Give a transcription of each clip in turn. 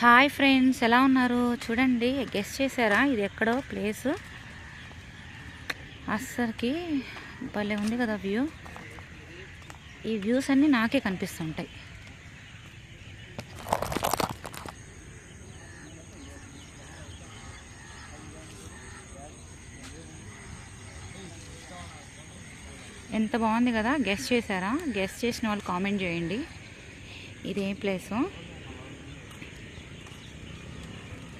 Hi friends ఎలా ఉన్నారు? చూడండి గెస్ట్ చేశారా? ఇది ఎక్కడో ప్లేస్. అస్సలకి భలే ఉంది కదా వ్యూ. ఈ వ్యూస్ అన్నీ నాకే కనిపిస్తుంటాయి. ఎంత బాగుంది కదా? గెస్ట్ చేశారా? గెస్ట్ చేసిన వాళ్ళు కామెంట్ చేయండి. ఇది ఏ ప్లేసు.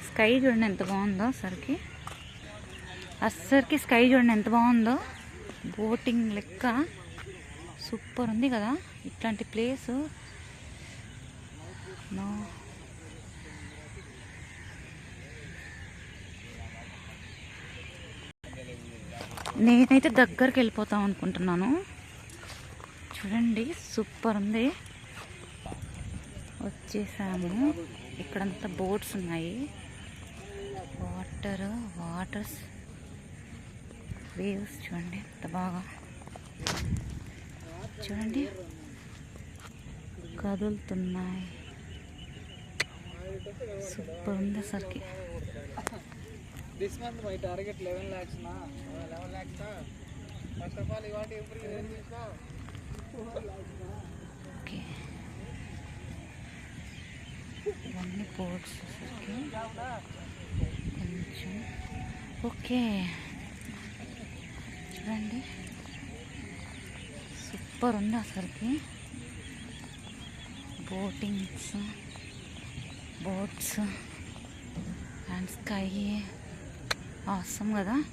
స్కై చూడండి ఎంత బాగుందో అసలుకి. అస్సరికి స్కై చూడండి ఎంత బాగుందో. బోటింగ్ లెక్క సూపర్ ఉంది కదా ఇట్లాంటి ప్లేసు. నో నేనైతే దగ్గరికి వెళ్ళిపోతాం అనుకుంటున్నాను. చూడండి సూపర్ ఉంది. వచ్చేసాము. ఇక్కడంతా బోట్స్ ఉన్నాయి. వాటర్ వాటర్స్ వేవ్స్ చూడండి ఎంత బాగా. చూడండి కదులుతున్నాయి. సూపర్ ఉంది అసలుకి. This month my target eleven lakhs eleven lakhs all okay. ఇవన్నీ పోర్ట్స్ అసలుకి. కొంచెం ఓకే. చూడండి. సూపర్ ఉంది అసలుకి. Boatings boats and sky. అవసరం కదా.